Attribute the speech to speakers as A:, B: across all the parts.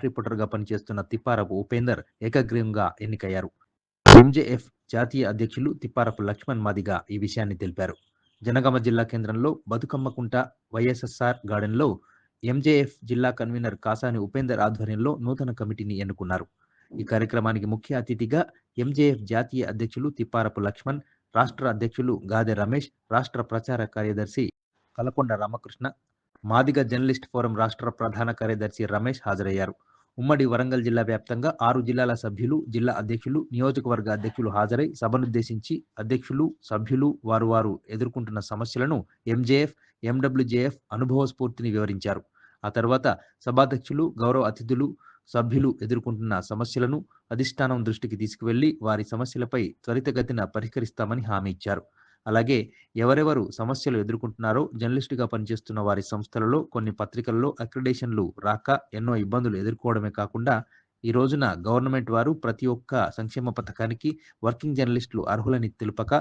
A: Staff రిపోర్టర్గా పనిచేస్తున్న తిప్పారపు ఉపేందర్ ఏకగ్రీవంగా ఎన్నికయ్యారు. ఎంజేఎఫ్ జాతీయ అధ్యక్షులు తిప్పారపు లక్ష్మణ్ మాదిగా ఈ విషయాన్ని తెలిపారు. జనగామ జిల్లా కేంద్రంలో బతుకమ్మకుంట వైఎస్ఎస్ఆర్ గార్డెన్లో ఎంజేఎఫ్ జిల్లా కన్వీనర్ కాసాని ఉపేందర్ ఆధ్వర్యంలో నూతన కమిటీని ఎన్నుకున్నారు. ఈ కార్యక్రమానికి ముఖ్య అతిథిగా ఎంజేఎఫ్ జాతీయ అధ్యక్షులు తిప్పారపు లక్ష్మణ్ రాష్ట్ర అధ్యక్షులు గాదె రమేష్ రాష్ట్ర ప్రచార కార్యదర్శి కలకొండ రామకృష్ణ మాదిగ జర్నలిస్ట్ ఫోరం రాష్ట్ర ప్రధాన కార్యదర్శి రమేష్ హాజరయ్యారు. ఉమ్మడి వరంగల్ జిల్లా వ్యాప్తంగా ఆరు జిల్లాల సభ్యులు జిల్లా అధ్యక్షులు నియోజకవర్గ అధ్యక్షులు హాజరై సభనుద్దేశించి అధ్యక్షులు సభ్యులు వారు వారు ఎదుర్కొంటున్న సమస్యలను ఎంజేఎఫ్ ఎండబ్ల్యూజేఎఫ్ అనుభవ స్ఫూర్తిని వివరించారు. ఆ తర్వాత సభాధ్యక్షులు గౌరవ అతిథులు సభ్యులు ఎదుర్కొంటున్న సమస్యలను అధిష్టానం దృష్టికి తీసుకువెళ్ళి వారి సమస్యలపై త్వరితగతిన పరిష్కరిస్తామని హామీ ఇచ్చారు. అలాగే ఎవరెవరు సమస్యలు ఎదుర్కొంటున్నారో జర్నలిస్టుగా పనిచేస్తున్న వారి సంస్థలలో కొన్ని పత్రికల్లో అక్రిడేషన్లు రాక ఎన్నో ఇబ్బందులు ఎదుర్కోవడమే కాకుండా ఈ రోజున గవర్నమెంట్ వారు ప్రతి ఒక్క సంక్షేమ పథకానికి వర్కింగ్ జర్నలిస్టులు అర్హులని తెలుపక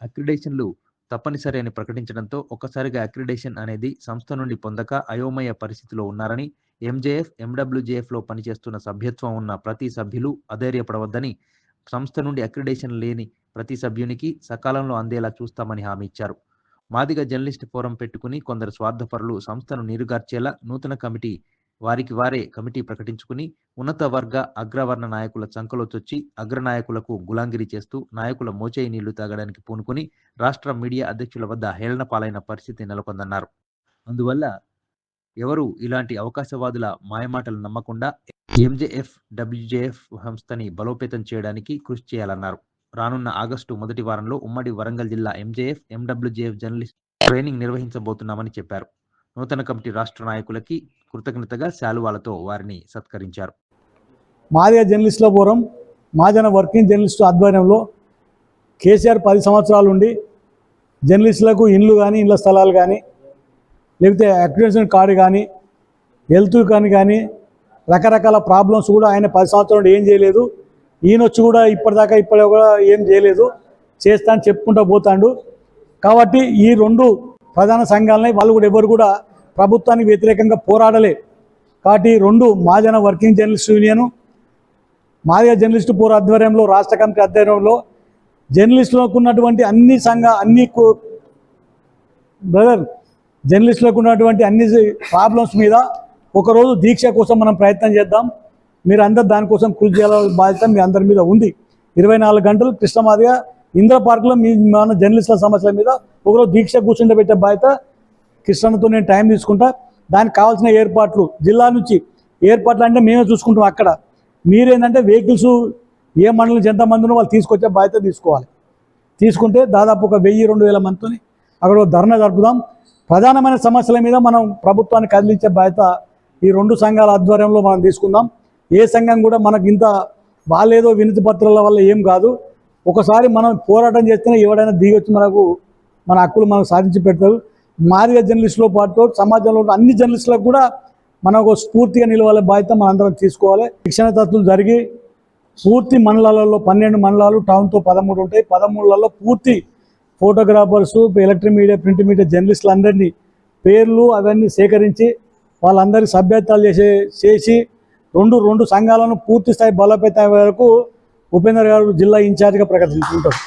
A: అక్రిడేషన్లు తప్పనిసరి అని ప్రకటించడంతో ఒక్కసారిగా అక్రిడేషన్ అనేది సంస్థ నుండి పొందక అయోమయ పరిస్థితిలో ఉన్నారని ఎంజేఎఫ్ ఎండబ్ల్యూజేఎఫ్లో పనిచేస్తున్న సభ్యత్వం ఉన్న ప్రతి సభ్యులు అధైర్యపడవద్దని సంస్థ నుండి అక్రిడేషన్ లేని ప్రతి సభ్యునికి సకాలంలో అందేలా చూస్తామని హామీ ఇచ్చారు. మాదిగ జర్నలిస్ట్ ఫోరం పెట్టుకుని కొందరు స్వార్థపరులు సంస్థను నీరుగార్చేలా నూతన కమిటీ వారికి వారే కమిటీ ప్రకటించుకుని ఉన్నత వర్గ అగ్రవర్ణ నాయకుల చంకలో చొచ్చి అగ్రనాయకులకు గులాంగిరి చేస్తూ నాయకుల మోచేయి నీళ్ళు తాగడానికి పూనుకుని రాష్ట్ర మీడియా అధ్యక్షుల వద్ద హేళన పాలైన పరిస్థితి నెలకొందన్నారు. అందువల్ల ఎవరు ఇలాంటి అవకాశవాదుల మాయమాటలు నమ్మకుండా ఎంజేఎఫ్ డబ్ల్యూజేఎఫ్ సంస్థని బలోపేతం చేయడానికి కృషి చేయాలన్నారు. రానున్న ఆగస్టు మొదటి వారంలో ఉమ్మడి వరంగల్ జిల్లా ఎంజేఎఫ్ ఎండబ్ల్యూజేఎఫ్ జర్నలిస్ట్ ట్రైనింగ్ నిర్వహించబోతున్నామని చెప్పారు. నూతన కమిటీ రాష్ట్ర నాయకులకి కృతజ్ఞతగా శాలువాలతో వారిని సత్కరించారు.
B: మాదిగ జర్నలిస్టుల పూర్వం మాజన వర్కింగ్ జర్నలిస్టు ఆధ్వర్యంలో కేసీఆర్ పది సంవత్సరాలు ఉండి జర్నలిస్టులకు ఇండ్లు కానీ ఇండ్ల స్థలాలు కానీ లేకపోతే అక్రిడేషన్ కార్డు కానీ హెల్త్ కానీ కానీ రకరకాల ప్రాబ్లమ్స్ కూడా ఆయన పది సంవత్సరాలు ఏం చేయలేదు. ఈయన వచ్చి కూడా ఇప్పటిదాకా ఇప్పటి కూడా ఏం చేయలేదు. చేస్తా అని చెప్పుకుంటూ పోతాడు. కాబట్టి ఈ రెండు ప్రధాన సంఘాలని వాళ్ళు కూడా ఎవరు కూడా ప్రభుత్వానికి వ్యతిరేకంగా పోరాడలే. కాబట్టి రెండు Mahajana working journalist union Madiga journalist pour ఆధ్వర్యంలో రాష్ట్ర కమిటీ ఆధ్వర్యంలో జర్నలిస్టులకు ఉన్నటువంటి అన్ని సంఘ అన్ని బ్రదర్ జర్నలిస్టులకు ఉన్నటువంటి అన్ని ప్రాబ్లమ్స్ మీద ఒకరోజు దీక్ష కోసం మనం ప్రయత్నం చేద్దాం. మీరు అందరు దానికోసం కృషి చేయాలని బాధ్యత మీ అందరి మీద ఉంది. ఇరవై నాలుగు గంటలు కృష్ణమాదిగా ఇంద్ర పార్క్లో మీ మన జర్నలిస్టుల సమస్యల మీద ఒకరోజు దీక్ష కూర్చుండబెట్టే బాధ్యత కృష్ణతో నేను టైం తీసుకుంటా. దానికి కావాల్సిన ఏర్పాట్లు జిల్లా నుంచి ఏర్పాట్లు అంటే మేమే చూసుకుంటాం అక్కడ. మీరేంటంటే వెహికల్స్ ఏ మండలం నుంచి ఎంతమంది వాళ్ళు తీసుకొచ్చే బాధ్యత తీసుకోవాలి. తీసుకుంటే దాదాపు ఒక వెయ్యి రెండు వేల మందితోని అక్కడ ఒక ధర్నా జరుపుదాం. ప్రధానమైన సమస్యల మీద మనం ప్రభుత్వాన్ని కదిలించే బాధ్యత ఈ రెండు సంఘాల ఆధ్వర్యంలో మనం తీసుకుందాం. ఏ సంఘం కూడా మనకి ఇంత బాగాలేదో వినతి పత్రాల వల్ల ఏం కాదు. ఒకసారి మనం పోరాటం చేస్తేనే ఎవడైనా దిగొచ్చి మనకు మన హక్కులు మనం సాధించి పెడతారు. మాదిగా జర్నలిస్టులో పాటు సమాజంలో ఉన్న అన్ని జర్నలిస్టులకు కూడా మనం ఒక స్ఫూర్తిగా నిలవాలే బాధ్యత మనందరం తీసుకోవాలి. శిక్షణ తత్వం జరిగి పూర్తి మండలాలలో పన్నెండు మండలాలు టౌన్తో పదమూడు ఉంటాయి. పదమూడులలో పూర్తి photographers electric media print media జర్నలిస్టులు అందరినీ పేర్లు అవన్నీ సేకరించి వాళ్ళందరి సభ్యత్వాలు చేసే చేసి రెండు రెండు సంఘాలను పూర్తి స్థాయి బలోపేతం వరకు ఉపేందర్ గారు జిల్లా ఇన్ఛార్జిగా ప్రకటించుకుంటారు.